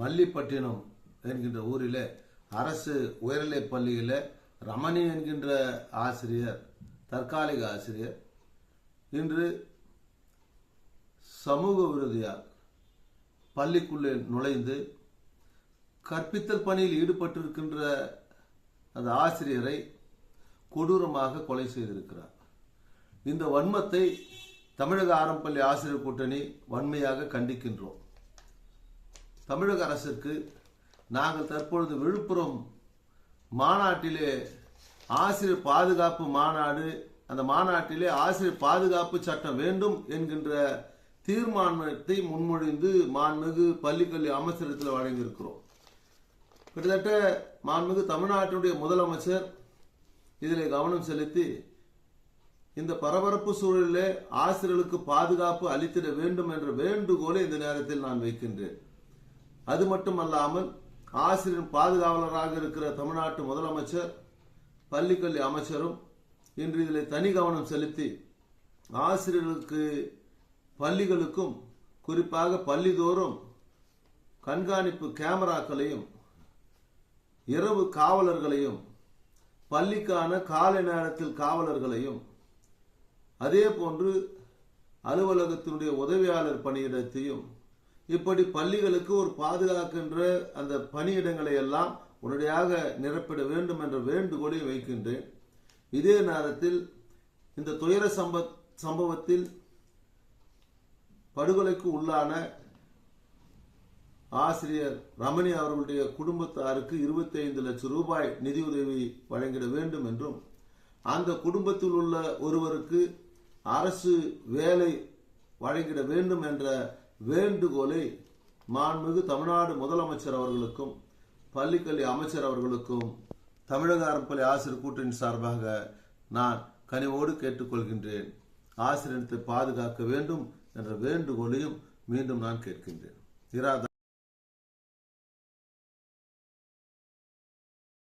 மல்லிப்பட்டினம் என்கின்ற ஊரில் அரசு உயர்நிலைப் பள்ளியில் ரமணி என்கின்ற ஆசிரியர் தற்காலிக ஆசிரியர். இன்று சமூக விரோதியால் பள்ளிக்குள்ளே நுழைந்து கற்பித்தல் பணியில் ஈடுபட்டிருக்கின்ற அந்த ஆசிரியரை கொடூரமாக கொலை செய்திருக்கிறார். இந்த வன்மத்தை தமிழக ஆரம்பள்ளி ஆசிரியர் கூட்டணி வன்மையாக கண்டிக்கின்றோம். தமிழக அரசிற்கு நாங்கள் தற்பொழுது விழுப்புரம் மாநாட்டிலே ஆசிரியர் பாதுகாப்பு மாநாடு அந்த மாநாட்டிலே ஆசிரியர் பாதுகாப்பு சட்டம் வேண்டும் என்கின்ற தீர்மானத்தை முன்மொழிந்து மாண்புமிகு பள்ளிக்கல்வி அமைச்சரத்தில் வழங்கியிருக்கிறோம். கிட்டத்தட்ட மாண்புமிகு தமிழ்நாட்டினுடைய முதலமைச்சர் இதில் கவனம் செலுத்தி இந்த பரபரப்பு சூழலில் ஆசிரியர்களுக்கு பாதுகாப்பு அளித்திட வேண்டும் என்ற வேண்டுகோளை இந்த நேரத்தில் நான் வைக்கின்றேன். அது மட்டுமல்லாமல் ஆசிரியர் பாதுகாவலராக இருக்கிற தமிழ்நாட்டு முதலமைச்சர் பள்ளிக்கல்வி அமைச்சரும் இன்று இதில் தனி கவனம் செலுத்தி ஆசிரியர்களுக்கு பள்ளிகளுக்கும் குறிப்பாக பள்ளிதோறும் கண்காணிப்பு கேமராக்களையும் இரவு காவலர்களையும் பள்ளிக்கான காலை நேரத்தில் காவலர்களையும் அதே போன்று அலுவலகத்தினுடைய உதவியாளர் பணியிடத்தையும் இப்படி பள்ளிகளுக்கு ஒரு பாதுகாக்கின்ற அந்த பணியிடங்களை எல்லாம் உடனடியாக நிரப்பிட வேண்டும் என்ற வேண்டுகோளை வைக்கின்றேன். இதே நேரத்தில் இந்த துயர சம்ப சம்பவத்தில் படுகொலைக்கு உள்ளான ஆசிரியர் ரமணி அவர்களுடைய குடும்பத்தாருக்கு இருபத்தி ஐந்து லட்சம் ரூபாய் நிதியுதவி வழங்கிட வேண்டும் என்றும் அந்த குடும்பத்தில் உள்ள ஒருவருக்கு அரசு வேலை வழங்கிட வேண்டும் என்ற வேண்டுகோளை மாண்புமிகு தமிழ்நாடு முதலமைச்சர் அவர்களுக்கும் பள்ளிக்கல்வி அமைச்சர் அவர்களுக்கும் தமிழக அறப்பள்ளி ஆசிரியர் கூட்டணி சார்பாக நான் கனிவோடு கேட்டுக்கொள்கின்றேன். ஆசிரியத்தை பாதுகாக்க வேண்டும் என்ற வேண்டுகோளையும் மீண்டும் நான் கேட்கின்றேன். இராதா